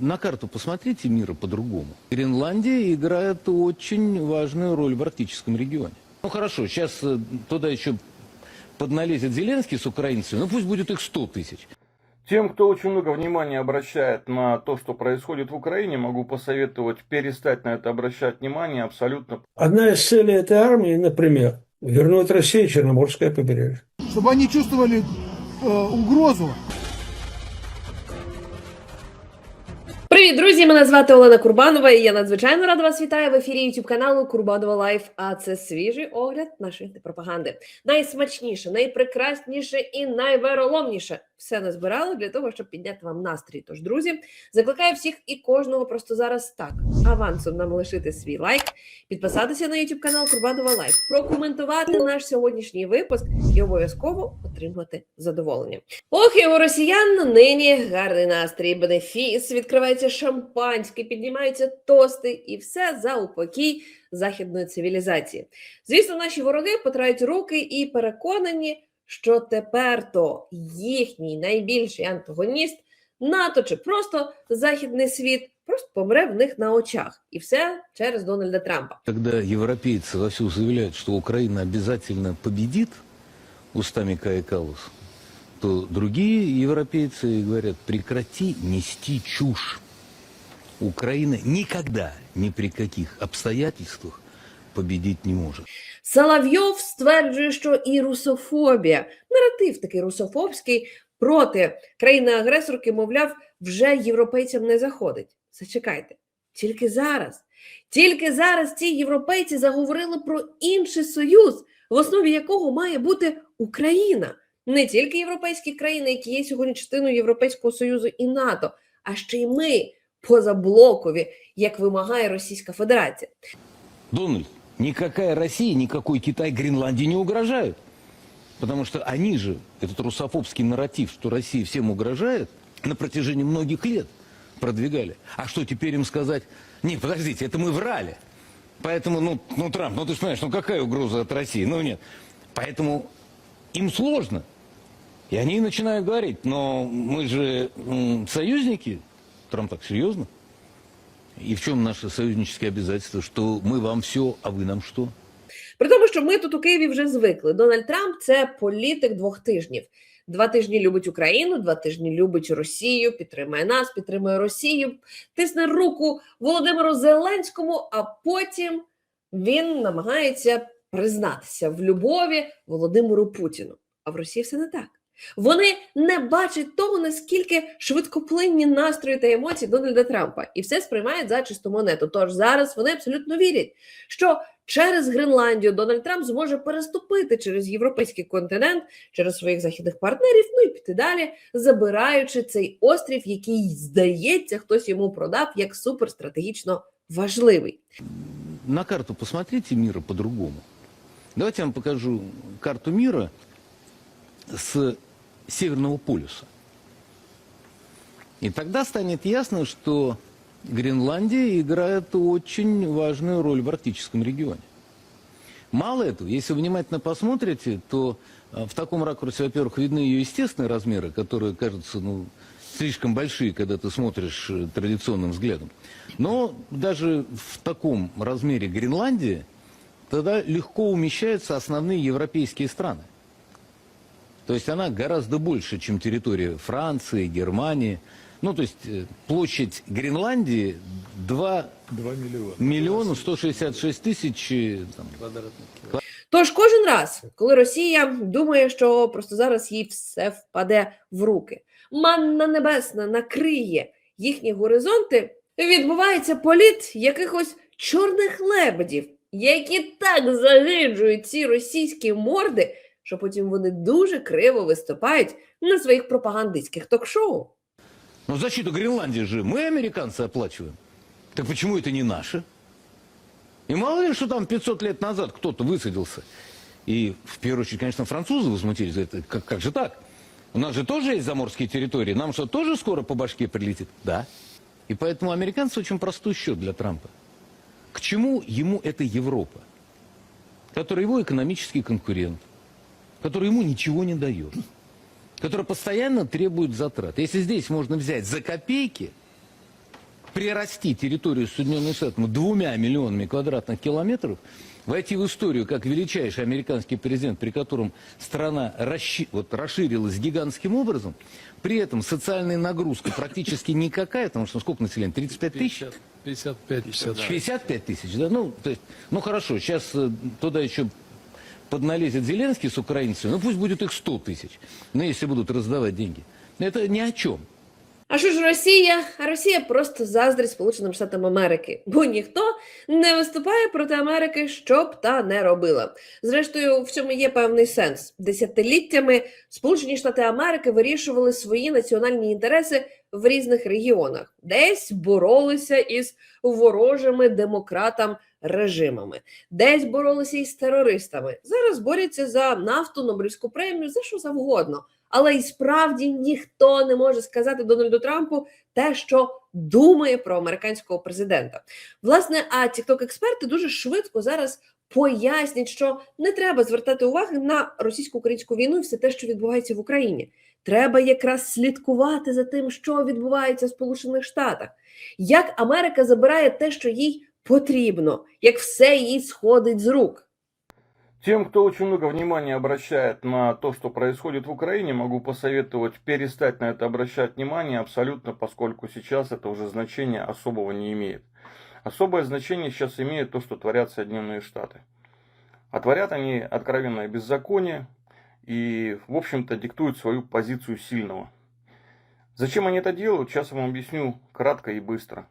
на карту посмотрите мира по-другому. Гренландия играет очень важную роль в арктическом регионе. Ну хорошо, сейчас э, туда еще подналезет Зеленский с украинцами, ну пусть будет их 100 тысяч. Тем, кто очень много внимания обращает на то, что происходит в Украине, могу посоветовать перестать на это обращать внимание абсолютно Одна из целей этой армии, например, вернуть России Черноморское побережье. чтобы они чувствовали э, угрозу. Привіт, друзі! Мене звати Олена Курбанова, і я надзвичайно рада вас вітаю в ефірі youtube каналу Курбанова Лайф. А це свіжий огляд нашої пропаганди. Найсмачніше, найпрекрасніше і найвероломніше все назбирали для того, щоб підняти вам настрій. Тож, друзі, закликаю всіх і кожного просто зараз так авансом нам лишити свій лайк, підписатися на youtube канал Курбанова Лайф, прокоментувати наш сьогоднішній випуск і обов'язково отримати задоволення. Ох, у росіян нині гарний настрій, бенефіс, відкривається шампанське, піднімаються тости і все за упокій західної цивілізації. Звісно, наші вороги потирають руки і переконані, що тепер то їхній найбільший антагоніст НАТО чи просто західний світ просто помре в них на очах, і все через Дональда Трампа. Когда европейцы вовсю заявляют, что Украина обязательно победит устами Кая Каллас, то другие европейцы говорят, прекрати нести чушь. Украина никогда, ни при каких обстоятельствах победить не может. Соловйов стверджує, що і русофобія, наратив такий русофобський проти країни-агресорки, мовляв, вже європейцям не заходить. Зачекайте, тільки зараз, тільки зараз ці європейці заговорили про інший союз, в основі якого має бути Україна. Не тільки європейські країни, які є сьогодні частиною Європейського Союзу і НАТО, а ще й ми позаблокові, як вимагає Російська Федерація. Дональд, никакая Россия, никакой Китай Гренландии не угрожают. Потому что они же, этот русофобский нарратив, что Россия всем угрожает, на протяжении многих лет продвигали. А что теперь им сказать? Не, подождите, это мы врали. Поэтому, ну, ну, Трамп, ну ты же понимаешь, ну какая угроза от России? Ну нет. Поэтому им сложно. И они начинают говорить, но мы же м, союзники. Трамп так серьезно? И в чем наши союзнические обязательства? Что мы вам все, а вы нам что? При тому, що ми тут у Києві вже звикли. Дональд Трамп це політик двох тижнів. Два тижні любить Україну, два тижні любить Росію, підтримує нас, підтримує Росію, тисне руку Володимиру Зеленському, а потім він намагається признатися в любові Володимиру Путіну. А в Росії все не так. Вони не бачать того, наскільки швидкоплинні настрої та емоції Дональда Трампа, і все сприймають за чисту монету. Тож зараз вони абсолютно вірять, що через Гренландію Дональд Трамп зможе переступити через європейський континент, через своїх західних партнерів, ну і піти далі, забираючи цей острів, який здається, хтось йому продав як суперстратегічно важливий. На карту посмотрите мира по-другому. Давайте я вам покажу карту мира с Северного полюса. И тогда станет ясно, что Гренландия играет очень важную роль в арктическом регионе. Мало этого, если вы внимательно посмотрите, то э, в таком ракурсе, во-первых, видны ее естественные размеры, которые кажутся ну, слишком большие, когда ты смотришь э, традиционным взглядом. Но даже в таком размере Гренландии тогда легко умещаются основные европейские страны. То есть она гораздо больше, чем территория Франции, Германии. Ну, то есть э, площадь Гренландии 2 2 миллиона. миллиона 166 тысяч э, там, Тож кожен раз, коли Росія думає, що просто зараз їй все впаде в руки, манна небесна накриє їхні горизонти, відбувається політ якихось чорних лебедів, які так загиджують ці російські морди, що потім вони дуже криво виступають на своїх пропагандистських ток-шоу. Но защиту Гренландии же мы, американцы, оплачиваем. Так почему это не наши? И мало ли, что там 500 лет назад кто-то высадился. И в первую очередь, конечно, французы возмутились. за Это как, как же так? У нас же тоже есть заморские территории. Нам что, тоже скоро по башке прилетит? Да. И поэтому американцы очень простой счет для Трампа. К чему ему эта Европа, которая его экономический конкурент, которая ему ничего не дает, которая постоянно требует затрат. Если здесь можно взять за копейки, прирасти территорию Соединенных Штатов двумя миллионами квадратных километров, войти в историю как величайший американский президент, при котором страна расщи- вот, расширилась гигантским образом, при этом социальная нагрузка практически никакая, потому что сколько населения? 35 тысяч? 55, 56. 55 тысяч, да? Ну, то есть, ну хорошо, сейчас э, туда еще подналезет Зеленский с украинцами, ну пусть будет их 100 тысяч, ну если будут раздавать деньги. Это ни о чем. А що ж Росія? А Росія просто заздрить Сполученим Штатам Америки, бо ніхто не виступає проти Америки, що б та не робила. Зрештою, в цьому є певний сенс. Десятиліттями Сполучені Штати Америки вирішували свої національні інтереси в різних регіонах, десь боролися із ворожими демократам режимами, десь боролися із терористами. Зараз борються за нафту, Нобелівську премію, за що завгодно. Але і справді ніхто не може сказати Дональду Трампу те, що думає про американського президента. Власне, а тікток експерти дуже швидко зараз пояснять, що не треба звертати уваги на російсько-українську війну і все те, що відбувається в Україні. Треба якраз слідкувати за тим, що відбувається в Сполучених Штатах, як Америка забирає те, що їй потрібно, як все їй сходить з рук. Тем, кто очень много внимания обращает на то, что происходит в Украине, могу посоветовать перестать на это обращать внимание абсолютно, поскольку сейчас это уже значения особого не имеет. Особое значение сейчас имеет то, что творят Соединенные Штаты. А творят они откровенное беззаконие и, в общем-то, диктуют свою позицию сильного. Зачем они это делают, сейчас я вам объясню кратко и быстро.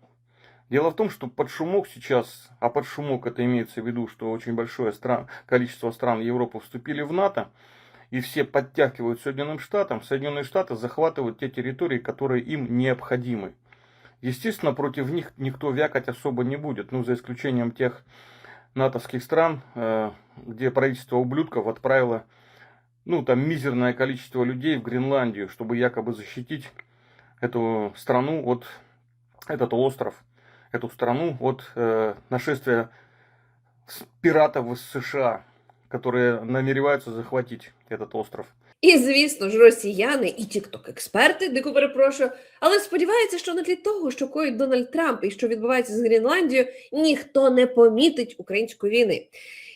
Дело в том, что под шумок сейчас, а под шумок это имеется в виду, что очень большое стран, количество стран Европы вступили в НАТО, и все подтягивают Соединенным Штатам, Соединенные Штаты захватывают те территории, которые им необходимы. Естественно, против них никто вякать особо не будет, ну, за исключением тех натовских стран, э, где правительство ублюдков отправило, ну, там, мизерное количество людей в Гренландию, чтобы якобы защитить эту страну от, этот остров, эту страну от э, нашествия с- пиратов из США, которые намереваются захватить этот остров. І, звісно ж, росіяни і тікток-експерти, дико перепрошую, але сподіваються, що на тлі того, що коїть Дональд Трамп і що відбувається з Гренландією, ніхто не помітить української війни.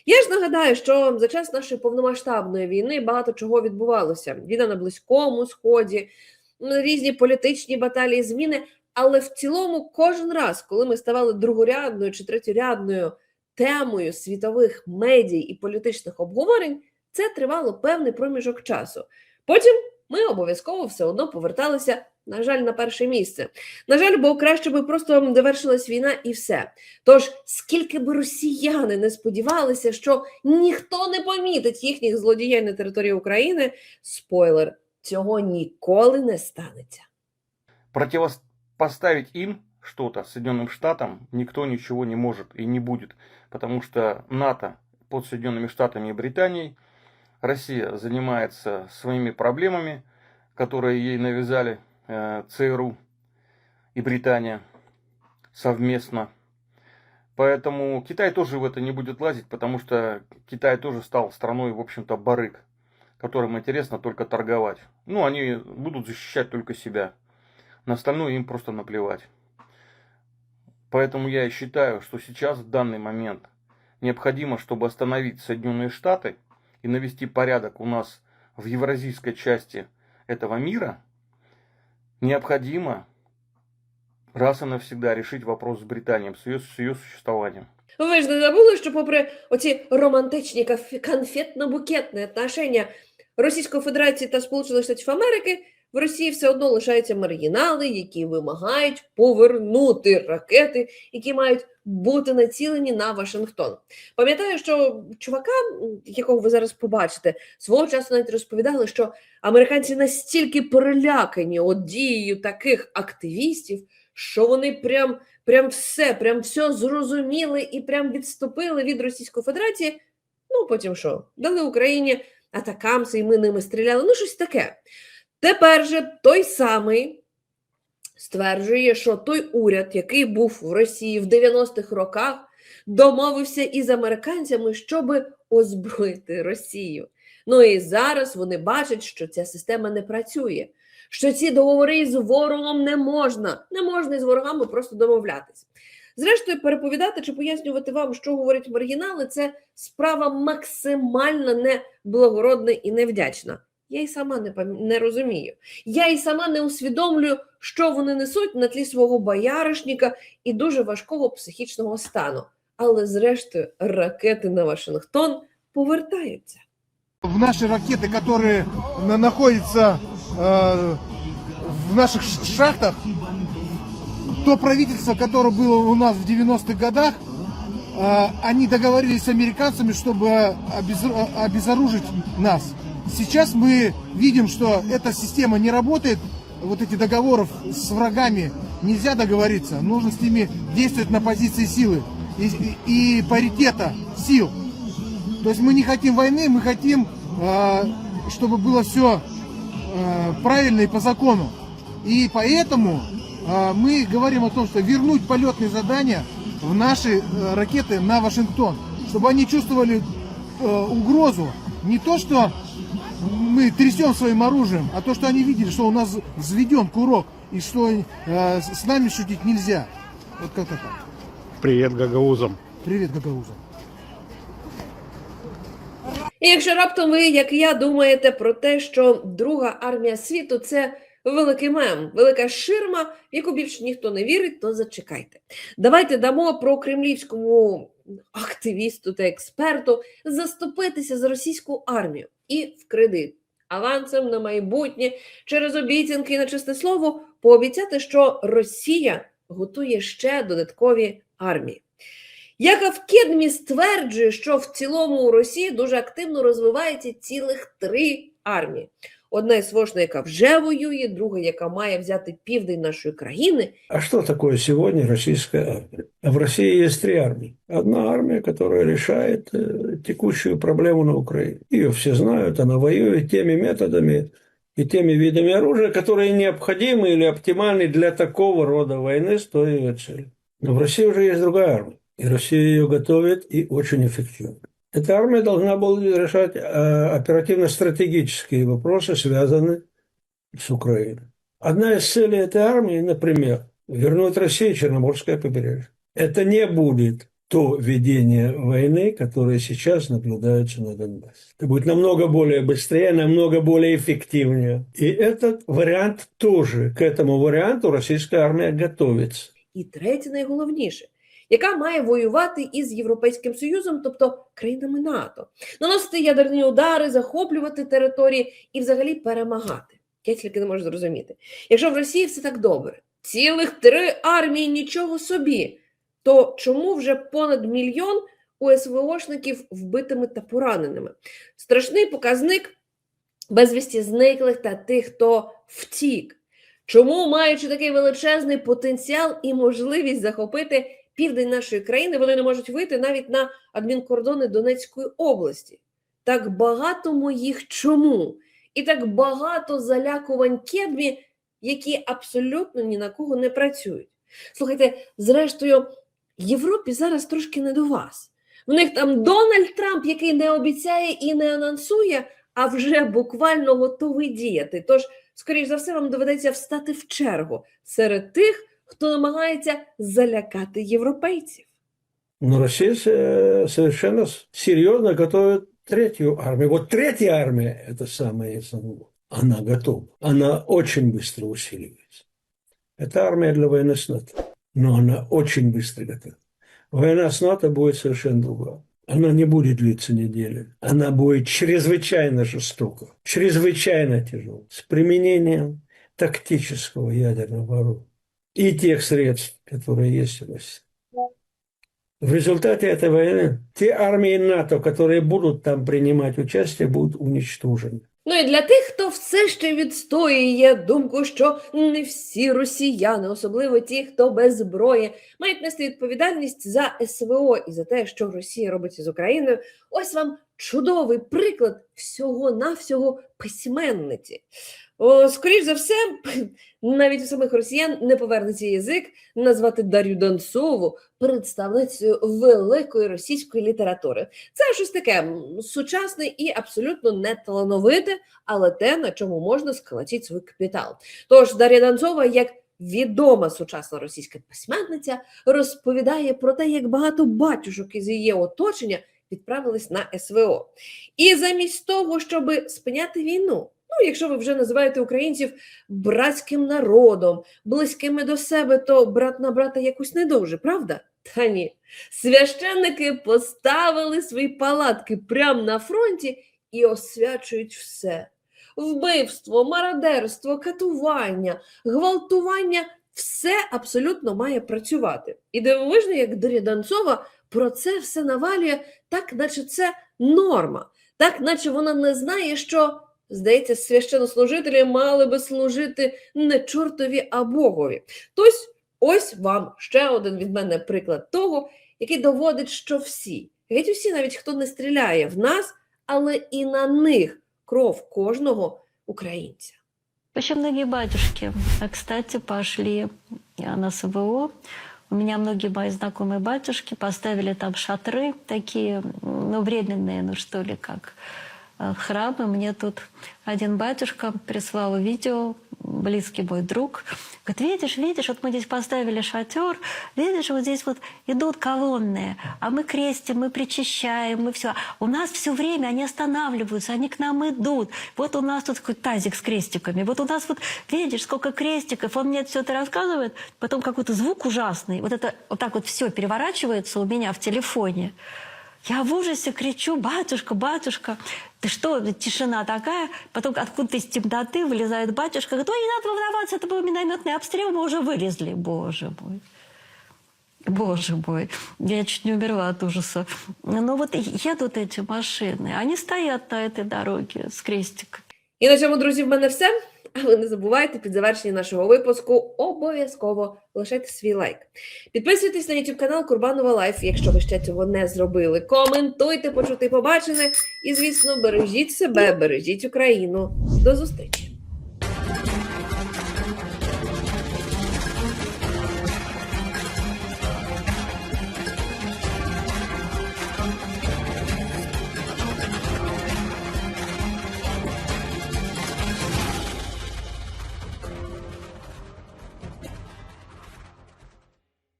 Я ж нагадаю, що за час нашої повномасштабної війни багато чого відбувалося: війна на близькому сході, м, різні політичні баталії, зміни. Але в цілому, кожен раз, коли ми ставали другорядною чи третьорядною темою світових медій і політичних обговорень, це тривало певний проміжок часу. Потім ми обов'язково все одно поверталися, на жаль, на перше місце. На жаль, бо краще би просто завершилась війна і все. Тож, скільки би росіяни не сподівалися, що ніхто не помітить їхніх злодіянь на території України, спойлер, цього ніколи не станеться. Противопоставить им что-то, Соединенным Штатам, никто ничего не может и не будет, потому что НАТО под Соединенными Штатами и Британией, Россия занимается своими проблемами, которые ей навязали э, ЦРУ и Британия совместно. Поэтому Китай тоже в это не будет лазить, потому что Китай тоже стал страной, в общем-то, барыг, которым интересно только торговать. Ну, они будут защищать только себя. На остальное им просто наплевать. Поэтому я и считаю, что сейчас, в данный момент, необходимо, чтобы остановить Соединенные Штаты и навести порядок у нас в евразийской части этого мира, необходимо раз и навсегда решить вопрос с Британией, с ее, с ее существованием. Ви ж не забули, що попри оці романтичні каф- конфетно-букетні отношення Російської Федерації та Сполучених Штатів Америки, в Росії все одно лишаються маргінали, які вимагають повернути ракети, які мають бути націлені на Вашингтон. Пам'ятаю, що чувака, якого ви зараз побачите, свого часу навіть розповідали, що американці настільки перелякані от дією таких активістів, що вони прям прям все, прям все зрозуміли і прям відступили від Російської Федерації. Ну, потім що? Дали Україні атакамси, і ми ними стріляли. Ну, щось таке. Тепер же той самий стверджує, що той уряд, який був в Росії в 90-х роках, домовився із американцями, щоб озброїти Росію. Ну і зараз вони бачать, що ця система не працює. що ці договори з ворогом не можна. Не можна із ворогами просто домовлятись. Зрештою, переповідати чи пояснювати вам, що говорять маргінали, це справа максимально неблагородна і невдячна Я й сама не, пам- не розумію. Я й сама не усвідомлюю, що вони несуть на тлі свого бояришника і дуже важкого психічного стану. Але зрештою, ракети на Вашингтон повертаються. В наши ракеты, которые на- находятся э, в наших ш- шахтах, то правительство, которое было у нас в 90-х годах, э, они договорились с американцами, чтобы обез- обезоружить нас. Сейчас мы видим, что эта система не работает, вот эти договоров с врагами нельзя договориться, нужно с ними действовать на позиции силы и, и- и паритета сил. То есть мы не хотим войны, мы хотим, э, чтобы было все правильно и по закону. И поэтому э, мы говорим о том, что вернуть полетные задания в наши э, ракеты на Вашингтон, чтобы они чувствовали э, угрозу. Не то, что мы трясем своим оружием, а то, что они видели, что у нас взведен курок и что э, с нами шутить нельзя. Вот как-то так. Привет гагаузам. Привет, Гагауза. І якщо раптом ви, як я, думаєте про те, що Друга армія світу це великий мем, велика ширма, в яку більше ніхто не вірить, то зачекайте. Давайте дамо про кремлівському активісту та експерту заступитися за російську армію і в кредит. Авансом на майбутнє через обіцянки на чесне слово пообіцяти, що Росія готує ще додаткові армії. Яков Кедмі стверджує, що в цілому у Росії дуже активно розвивається цілих три армії. Одна із свошна, яка вже воює, друга, яка має взяти південь нашої країни, А что такое сегодня российская армия? А В России есть три армии. Одна армия, которая решает э, текущую проблему на Украине. Ее все знают, она воюет теми методами и теми видами оружия, которые необходимы или оптимальны для такого рода войны с той ее целью. Но в России уже есть другая армия. И Россия ее готовит и очень эффективно. Эта армия должна была решать э, оперативно-стратегические вопросы, связанные с Украиной. Одна из целей этой армии, например, вернуть России Черноморское побережье. Это не будет то ведение войны, которое сейчас наблюдается на Донбассе. Это будет намного более быстрее, намного более эффективнее. И этот вариант тоже, к этому варианту российская армия готовится. і третє найголовніше, яка має воювати із Європейським Союзом, тобто країнами НАТО, наносити ядерні удари, захоплювати території і взагалі перемагати. Я тільки не можу зрозуміти. Якщо в Росії все так добре, цілих три армії нічого собі, то чому вже понад мільйон у СВОшників вбитими та пораненими? Страшний показник безвісті зниклих та тих, хто втік. Чому, маючи такий величезний потенціал і можливість захопити південь нашої країни, вони не можуть вийти навіть на адмінкордони Донецької області? Так багато моїх чому? І так багато залякувань кедмі, які абсолютно ні на кого не працюють. Слухайте, зрештою, Європі зараз трошки не до вас. В них там Дональд Трамп, який не обіцяє і не анонсує, а вже буквально готовий діяти. Тож скоріш за все, вам доведеться встати в чергу серед тих, хто намагається залякати європейців. Но Россия э, совершенно с- серьезно готовит третью армию. Вот третья армия – это самое СНГ. Она готова. Она очень быстро усиливается. Это армия для войны с НАТО. Но она очень быстро готова. Война с НАТО будет совершенно другая. Она не будет длиться недели. Она будет чрезвычайно жестока, чрезвычайно тяжелая, с применением тактического ядерного оружия и тех средств, которые есть у России. В результате этой войны те армии НАТО, которые будут там принимать участие, будут уничтожены. Ну і для тих, хто все ще відстоює думку, що не всі росіяни, особливо ті, хто без зброї, мають нести відповідальність за СВО і за те, що Росія робить із Україною. Ось вам чудовий приклад всього-навсього письменниці. Скоріш за все, навіть у самих росіян не повернеться язик назвати Дар'ю Донцову представницею великої російської літератури. Це щось таке сучасне і абсолютно не талановите, але те, на чому можна сколотити свій капітал. Тож Дар'я Донцова, як відома сучасна російська письменниця, розповідає про те, як багато батюшок із її оточення відправились на СВО. І замість того, щоб спиняти війну, ну, якщо ви вже називаєте українців братським народом, близькими до себе, то брат на брата якось не дуже, правда? Та ні. Священники поставили свої палатки прямо на фронті і освячують все. Вбивство, мародерство, катування, гвалтування все абсолютно має працювати. І дивовижно, як Дар'я про це все навалює, так наче це норма, так наче вона не знає, що, здається, священнослужителі мали би служити не чортові, а Богові. Тож, ось вам ще один від мене приклад того, який доводить, що всі, геть усі, навіть хто не стріляє в нас, але і на них кров кожного українця. Очень многие батюшки, а, кстати, пошли а, на СВО. У меня многие мои знакомые батюшки поставили там шатры такие, м, ну, временные, ну, что ли, как э, храмы. Мне тут один батюшка прислал видео, близкий мой друг. Говорит, видишь, видишь, вот мы здесь поставили шатер, видишь, вот здесь вот идут колонны, а мы крестим, мы причащаем, мы все. У нас все время они останавливаются, они к нам идут. Вот у нас тут такой тазик с крестиками. Вот у нас вот, видишь, сколько крестиков. Он мне все это рассказывает. Потом какой-то звук ужасный. Вот это вот так вот все переворачивается у меня в телефоне. Я в ужасе кричу, батюшка, батюшка, ты что, тишина такая? Потом откуда-то из темноты вылезает батюшка, говорит, ой, не надо волноваться, это был минометный обстрел, мы уже вылезли. Боже мой. Боже мой, я чуть не умерла от ужаса. Ну вот едут эти машины, они стоят на этой дороге с крестиками. І на цьому, друзі, в мене все. А ви не забувайте під завершення нашого випуску обов'язково лишайте свій лайк. Підписуйтесь на YouTube канал Курбанова Лайф, якщо ви ще цього не зробили. Коментуйте, почути побачене. І, звісно, бережіть себе, бережіть Україну. До зустрічі!